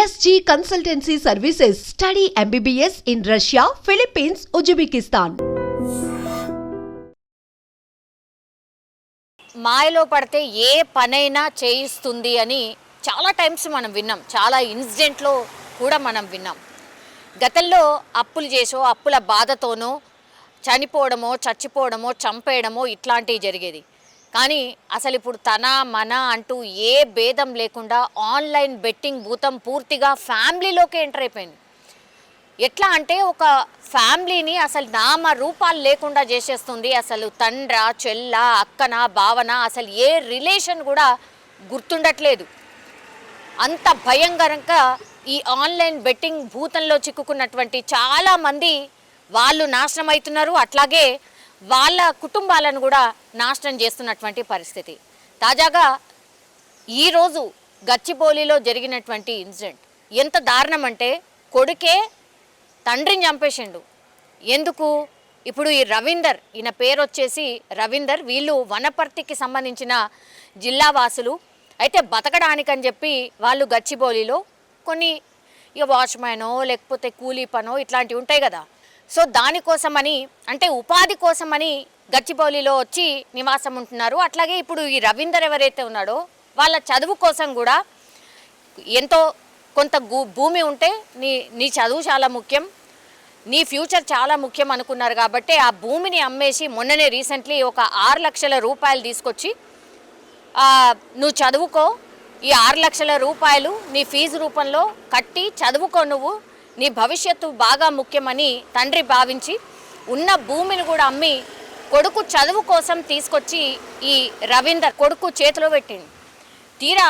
SG consultancy services study MBBS in Russia Philippines Uzbekistan మాయలో పడితే ఏ పనైనా చేయిస్తుంది అని చాలా టైమ్స్ మనం విన్నాం. చాలా ఇన్సిడెంట్లో కూడా మనం విన్నాం. గతంలో అప్పులు చేసో అప్పుల బాధతోనో చనిపోవడమో చచ్చిపోవడమో చంపేయడమో ఇట్లాంటివి జరిగేది. కానీ అసలు ఇప్పుడు తన మన అంటూ ఏ భేదం లేకుండా ఆన్లైన్ బెట్టింగ్ భూతం పూర్తిగా ఫ్యామిలీలోకి ఎంటర్ అయిపోయింది. ఎట్లా అంటే ఒక ఫ్యామిలీని అసలు నామ రూపాలు లేకుండా చేసేస్తుంది. అసలు తండ్ర చెల్ల అక్కన భావన అసలు ఏ రిలేషన్ కూడా గుర్తుండట్లేదు. అంత భయంకరంగా ఈ ఆన్లైన్ బెట్టింగ్ భూతంలో చిక్కుకున్నటువంటి చాలామంది వాళ్ళు నాశనం అవుతున్నారు అట్లాగే వాళ్ళ కుటుంబాలను కూడా నాశనం చేస్తున్నటువంటి పరిస్థితి. తాజాగా ఈరోజు గచ్చిబౌలిలో జరిగినటువంటి ఇన్సిడెంట్. ఎంత దారుణం అంటే కొడుకే తండ్రిని చంపేసిండు. ఎందుకు? ఇప్పుడు ఈ రవీందర్ ఈయన పేరు వచ్చేసి రవీందర్ వీళ్ళు వనపర్తికి సంబంధించిన జిల్లా వాసులు. అయితే బతకడానికని చెప్పి వాళ్ళు గచ్చిబౌలిలో కొన్ని ఇక వాచ్మ్యానో లేకపోతే కూలీ పనో ఇట్లాంటివి ఉంటాయి కదా. సో దానికోసమని అంటే ఉపాధి కోసమని గచ్చిబౌలిలో వచ్చి నివాసం ఉంటున్నారు. అట్లాగే ఇప్పుడు ఈ రవీందర్ ఎవరైతే ఉన్నాడో వాళ్ళ చదువు కోసం కూడా ఎంతో కొంత భూమి ఉంటే నీ నీ చదువు చాలా ముఖ్యం. నీ ఫ్యూచర్ చాలా ముఖ్యం అనుకున్నారు కాబట్టి ఆ భూమిని అమ్మేసి మొన్ననే రీసెంట్లీ ఒక ఆరు లక్షల రూపాయలు తీసుకొచ్చి నువ్వు చదువుకో ఈ ఆరు లక్షల రూపాయలు నీ ఫీజు రూపంలో కట్టి చదువుకో నువ్వు. నీ భవిష్యత్తు బాగా ముఖ్యమని తండ్రి భావించి ఉన్న భూమిని కూడా అమ్మి కొడుకు చదువు కోసం తీసుకొచ్చి ఈ రవీందర్ కొడుకు చేతిలో పెట్టింది తీరా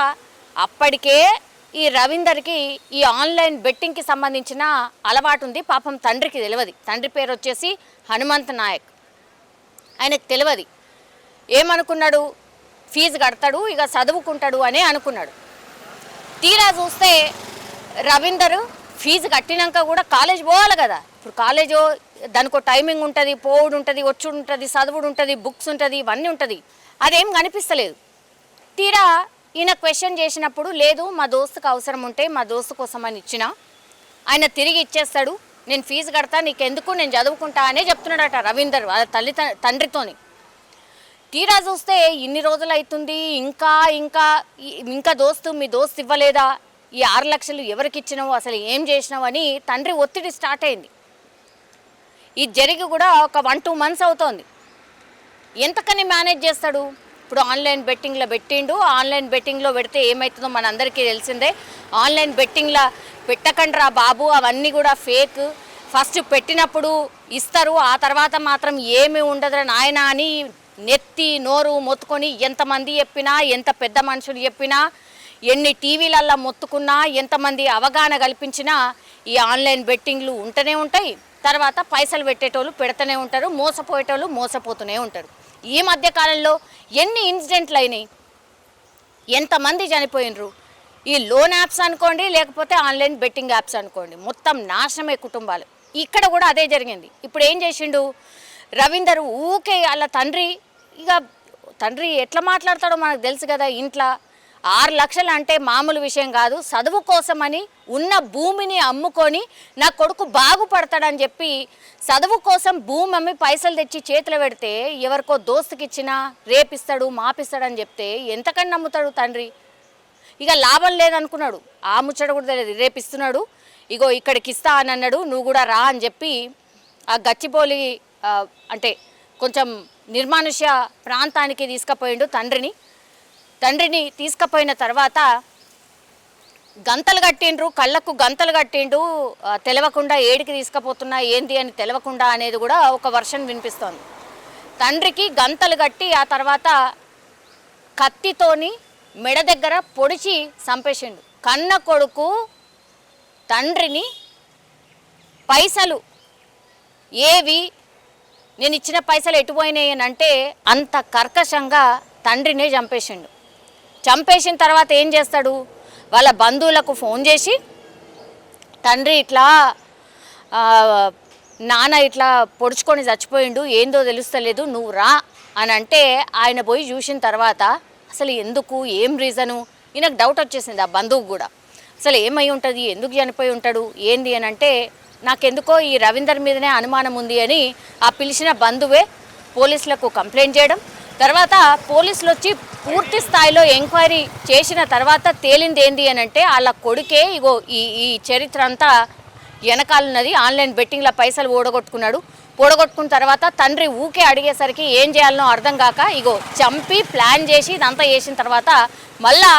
అప్పటికే ఈ రవీందర్కి ఈ ఆన్లైన్ బెట్టింగ్కి సంబంధించిన అలవాటు ఉంది పాపం తండ్రికి తెలియదు. తండ్రి పేరు వచ్చేసి హనుమంత్ నాయక్. ఆయనకు తెలియదు. ఏమనుకున్నాడు? ఫీజు కడతాడు ఇక చదువుకుంటాడు అనే అనుకున్నాడు. తీరా చూస్తే రవీందర్ ఫీజు కట్టినాక కూడా కాలేజ్ పోవాలి కదా. ఇప్పుడు కాలేజు దానికి టైమింగ్ ఉంటుంది పోవుడు ఉంటుంది వచ్చుడు ఉంటుంది చదువుడు ఉంటుంది బుక్స్ ఉంటుంది ఇవన్నీ ఉంటుంది. అదేం కనిపిస్తలేదు. తీరా ఈయన క్వశ్చన్ చేసినప్పుడు లేదు మా దోస్తుకు అవసరం ఉంటే మా దోస్తు కోసం అని ఇచ్చిన. ఆయన తిరిగి ఇచ్చేస్తాడు నేను ఫీజు కడతా నీకెందుకు నేను చదువుకుంటా అనే చెప్తున్నాడట రవీందర్ వాళ్ళ తల్లి తండ్రితోని. తీరా చూస్తే ఇన్ని రోజులు అవుతుంది ఇంకా ఇంకా ఇంకా దోస్తు మీ దోస్తు ఇవ్వలేదా? ఈ ఆరు లక్షలు ఎవరికి ఇచ్చినావు అసలు ఏం చేసినావు అని తండ్రి ఒత్తిడి స్టార్ట్ అయింది. ఇది జరిగి కూడా ఒక వన్ టూ మంత్స్ అవుతోంది. ఎంతకని మేనేజ్ చేస్తాడు? ఇప్పుడు ఆన్లైన్ బెట్టింగ్లో పెట్టిండు. ఆన్లైన్ బెట్టింగ్లో పెడితే ఏమవుతుందో మనందరికీ తెలిసిందే. ఆన్లైన్ బెట్టింగ్లో పెట్టకండ్రా బాబు అవన్నీ కూడా ఫేక్ ఫస్ట్ పెట్టినప్పుడు ఇస్తారు ఆ తర్వాత మాత్రం ఏమీ ఉండదురా నాయన అని నెత్తి నోరు మొత్తుకొని ఎంతమంది చెప్పినా ఎంత పెద్ద మనుషులు చెప్పినా ఎన్ని టీవీలల్లో మొత్తుకున్నా ఎంతమంది అవగాహన కల్పించినా ఈ ఆన్లైన్ బెట్టింగ్లు ఉంటూనే ఉంటాయి. తర్వాత పైసలు పెట్టేటోళ్ళు పెడుతూనే ఉంటారు మోసపోయేటోళ్ళు మోసపోతూనే ఉంటారు. ఈ మధ్య కాలంలో ఎన్ని ఇన్సిడెంట్లు అయినాయి? ఎంతమంది చనిపోయినరు? ఈ లోన్ యాప్స్ అనుకోండి లేకపోతే ఆన్లైన్ బెట్టింగ్ యాప్స్ అనుకోండి. మొత్తం నాశనమే కుటుంబాలు. ఇక్కడ కూడా అదే జరిగింది. ఇప్పుడు ఏం చేసిండు? రవీందర్ ఊకే వాళ్ళ తండ్రి ఇక తండ్రి ఎట్లా మాట్లాడతాడో మనకు తెలుసు కదా ఇంట్లో. ఆరు లక్షలు అంటే మామూలు విషయం కాదు. చదువు కోసమని ఉన్న భూమిని అమ్ముకొని నా కొడుకు బాగుపడతాడని చెప్పి చదువు కోసం భూమి అమ్మి పైసలు తెచ్చి చేతిలో పెడితే ఎవరికో దోస్తుకి ఇచ్చినా రేపిస్తాడు మాపిస్తాడని చెప్తే ఎంతకని నమ్ముతాడు తండ్రి? ఇక లాభం లేదనుకున్నాడు. ఆ ముచ్చట కూడా తెలియదు. రేపు ఇస్తున్నాడు ఇగో ఇక్కడికి ఇస్తా అని అన్నాడు నువ్వు కూడా రా అని చెప్పి ఆ గచ్చిపోలి అంటే కొంచెం నిర్మానుష్య ప్రాంతానికి తీసుకుపోయిండు తండ్రిని. తండ్రిని తీసుకుపోయిన తర్వాత గంతలు కట్టిండ్రు కళ్ళకు గంతలు కట్టిండు తెలవకుండా ఏడికి తీసుకుపోతున్నా ఏంది అని తెలవకుండా అనేది కూడా ఒక వర్షన్ వినిపిస్తోంది. తండ్రికి గంతలు కట్టి ఆ తర్వాత కత్తితోని మెడ దగ్గర పొడిచి చంపేసిండు కన్న కొడుకు తండ్రిని పైసలు ఏవి నేను ఇచ్చిన పైసలు ఎటుపోయినాయి అని అంటే అంత కర్కశంగా తండ్రినే చంపేసిండు. చంపేసిన తర్వాత ఏం చేస్తాడు? వాళ్ళ బంధువులకు ఫోన్ చేసి తండ్రి ఇట్లా నాన్న ఇట్లా పొడుచుకొని చచ్చిపోయిండు ఏందో తెలుస్తలేదు నువ్వు రా అని అంటే ఆయన పోయి చూసిన తర్వాత అసలు ఎందుకు? ఏం రీజను? ఈయనకు డౌట్ వచ్చేసింది ఆ బంధువుకు కూడా. అసలు ఏమై ఉంటుంది? ఎందుకు చనిపోయి ఉంటాడు? ఏంది? అని అంటే నాకెందుకో ఈ రవీందర్ మీదనే అనుమానం ఉంది అని ఆ పిలిచిన బంధువే పోలీసులకు కంప్లైంట్ చేయడం తర్వాత పోలీసులు వచ్చి పూర్తి స్థాయిలో ఎంక్వైరీ చేసిన తర్వాత తేలింది ఏంది అని అంటే వాళ్ళ కొడుకే ఇగో ఈ ఈ చరిత్ర అంతా వెనకాలన్నది ఆన్లైన్ బెట్టింగ్ల పైసలు ఓడగొట్టుకున్నాడు. ఓడగొట్టుకున్న తర్వాత తండ్రి ఊకే అడిగేసరికి ఏం చేయాలనో అర్థం కాక ఇగో చంపి ప్లాన్ చేసి ఇదంతా చేసిన తర్వాత మళ్ళా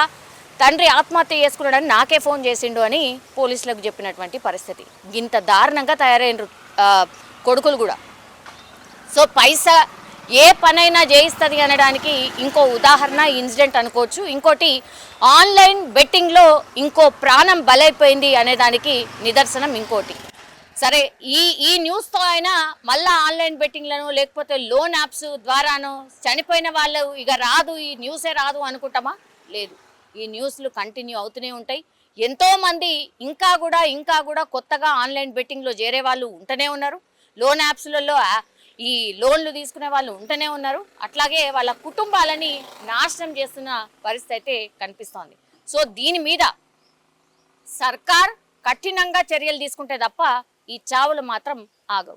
తండ్రి ఆత్మహత్య చేసుకున్నాడని నాకే ఫోన్ చేసిండు అని పోలీసులకు చెప్పినటువంటి పరిస్థితి. ఇంత దారుణంగా తయారైనరు కొడుకులు కూడా. సో పైసా ఏ పనైనా చేయిస్తుంది అనడానికి ఇంకో ఉదాహరణ ఇన్సిడెంట్ అనుకోవచ్చు. ఇంకోటి ఆన్లైన్ బెట్టింగ్లో ఇంకో ప్రాణం బలైపోయింది అనే దానికి నిదర్శనం ఇంకోటి. సరే ఈ ఈ న్యూస్తో అయినా మళ్ళా ఆన్లైన్ బెట్టింగ్లను లేకపోతే లోన్ యాప్స్ ద్వారాను చనిపోయిన వాళ్ళు ఇక రాదు ఈ న్యూసే రాదు అనుకుంటామా? లేదు. ఈ న్యూస్లు కంటిన్యూ అవుతూనే ఉంటాయి. ఎంతోమంది ఇంకా కూడా ఇంకా కూడా కొత్తగా ఆన్లైన్ బెట్టింగ్లో చేరే వాళ్ళు ఉంటూనే ఉన్నారు. లోన్ యాప్స్లలో ఈ లోన్లు తీసుకునే వాళ్ళు ఉంటూనే ఉన్నారు. అట్లాగే వాళ్ళ కుటుంబాలని నాశనం చేస్తున్న పరిస్థితి అయితే కనిపిస్తోంది. సో దీని మీద సర్కార్ కఠినంగా చర్యలు తీసుకుంటే తప్ప ఈ చావులు మాత్రం ఆగవు.